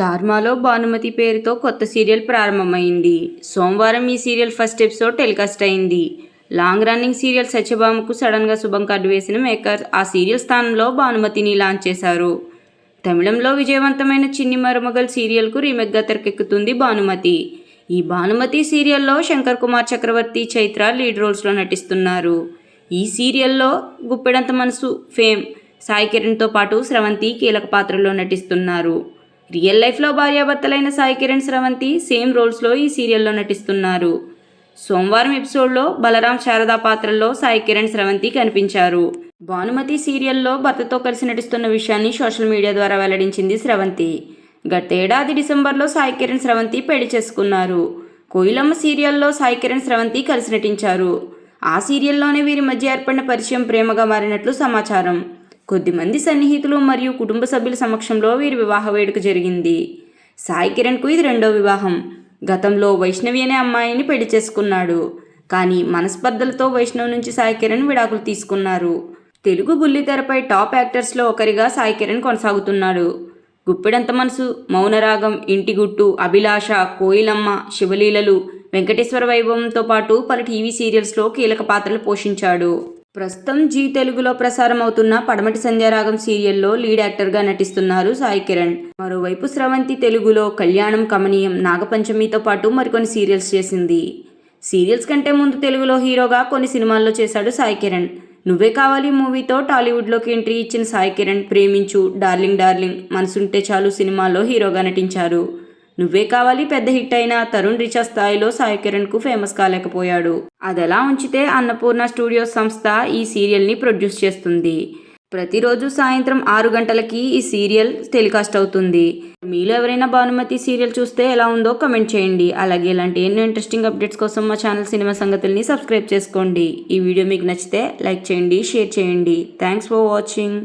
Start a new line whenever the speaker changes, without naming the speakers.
స్టార్మాలో భానుమతి పేరుతో కొత్త సీరియల్ ప్రారంభమైంది. సోమవారం ఈ సీరియల్ ఫస్ట్ ఎపిసోడ్ టెలికాస్ట్ అయింది. లాంగ్ రన్నింగ్ సీరియల్ సత్యభామకు సడన్గా శుభం కార్డు వేసిన మేకర్ ఆ సీరియల్ స్థానంలో భానుమతిని లాంచ్ చేశారు. తమిళంలో విజయవంతమైన చిన్ని మరుమగల్ సీరియల్కు రీమేక్గా తెరకెక్కుతుంది భానుమతి. ఈ భానుమతి సీరియల్లో శంకర్ కుమార్ చక్రవర్తి చైత్ర లీడ్ రోల్స్లో నటిస్తున్నారు. ఈ సీరియల్లో గుప్పెడంత మనసు ఫేమ్ సాయి కిరణ్తో పాటు స్రవంతి కీలక పాత్రలో నటిస్తున్నారు. రియల్ లైఫ్లో భార్యాభర్తలైన సాయి కిరణ్ స్రవంతి సేమ్ రోల్స్లో ఈ సీరియల్లో నటిస్తున్నారు. సోమవారం ఎపిసోడ్లో బలరాం శారదా పాత్రల్లో సాయి కిరణ్ స్రవంతి కనిపించారు. భానుమతి సీరియల్లో భర్తతో కలిసి నటిస్తున్న విషయాన్ని సోషల్ మీడియా ద్వారా వెల్లడించింది స్రవంతి. గతేడాది డిసెంబర్లో సాయి కిరణ్ స్రవంతి పెళ్ళి చేసుకున్నారు. కోయిలమ్మ సీరియల్లో సాయి కిరణ్ స్రవంతి కలిసి నటించారు. ఆ సీరియల్లోనే వీరి మధ్య ఏర్పడిన పరిచయం ప్రేమగా మారినట్లు సమాచారం. కొద్దిమంది సన్నిహితులు మరియు కుటుంబ సభ్యుల సమక్షంలో వీరి వివాహ వేడుక జరిగింది. సాయి కిరణ్కు ఇది రెండో వివాహం. గతంలో వైష్ణవి అనే అమ్మాయిని పెళ్ళి చేసుకున్నాడు. కానీ మనస్పర్ధలతో వైష్ణవ్ నుంచి సాయి కిరణ్ విడాకులు తీసుకున్నారు. తెలుగు బుల్లితెరపై టాప్ యాక్టర్స్లో ఒకరిగా సాయి కిరణ్ కొనసాగుతున్నాడు. గుప్పెడంత మనసు మౌనరాగం ఇంటిగుట్టు అభిలాష కోయిలమ్మ శివలీలలు వెంకటేశ్వర వైభవంతో పాటు పలు టీవీ సీరియల్స్లో కీలక పాత్రలు పోషించాడు. ప్రస్తుతం జీ తెలుగులో ప్రసారం అవుతున్న పడమటి సంధ్యారాగం సీరియల్లో లీడ్ యాక్టర్గా నటిస్తున్నారు సాయి కిరణ్. మరోవైపు స్రవంతి తెలుగులో కళ్యాణం కమనీయం నాగపంచమితో పాటు మరికొన్ని సీరియల్స్ చేసింది. సీరియల్స్ కంటే ముందు తెలుగులో హీరోగా కొన్ని సినిమాల్లో చేశాడు సాయి కిరణ్. నువ్వే కావాలి మూవీతో టాలీవుడ్లోకి ఎంట్రీ ఇచ్చిన సాయి కిరణ్ ప్రేమించు డార్లింగ్ డార్లింగ్ మనసుంటే చాలు సినిమాల్లో హీరోగా నటించారు. నువ్వే కావాలి పెద్ద హిట్ అయిన తరుణ్ రిచా స్థాయిలో సాయి కిరణ్కు ఫేమస్ కాలేకపోయాడు. అదెలా ఉంచితే అన్నపూర్ణ స్టూడియోస్ సంస్థ ఈ సీరియల్ని ప్రొడ్యూస్ చేస్తుంది. ప్రతిరోజు సాయంత్రం ఆరు గంటలకి ఈ సీరియల్ టెలికాస్ట్ అవుతుంది. మీలో ఎవరైనా భానుమతి సీరియల్ చూస్తే ఎలా ఉందో కమెంట్ చేయండి. అలాగే ఇలాంటి ఎన్నో ఇంట్రెస్టింగ్ అప్డేట్స్ కోసం మా ఛానల్ సినిమా సంగతుల్ని సబ్స్క్రైబ్ చేసుకోండి. ఈ వీడియో మీకు నచ్చితే లైక్ చేయండి షేర్ చేయండి. Thanks for watching.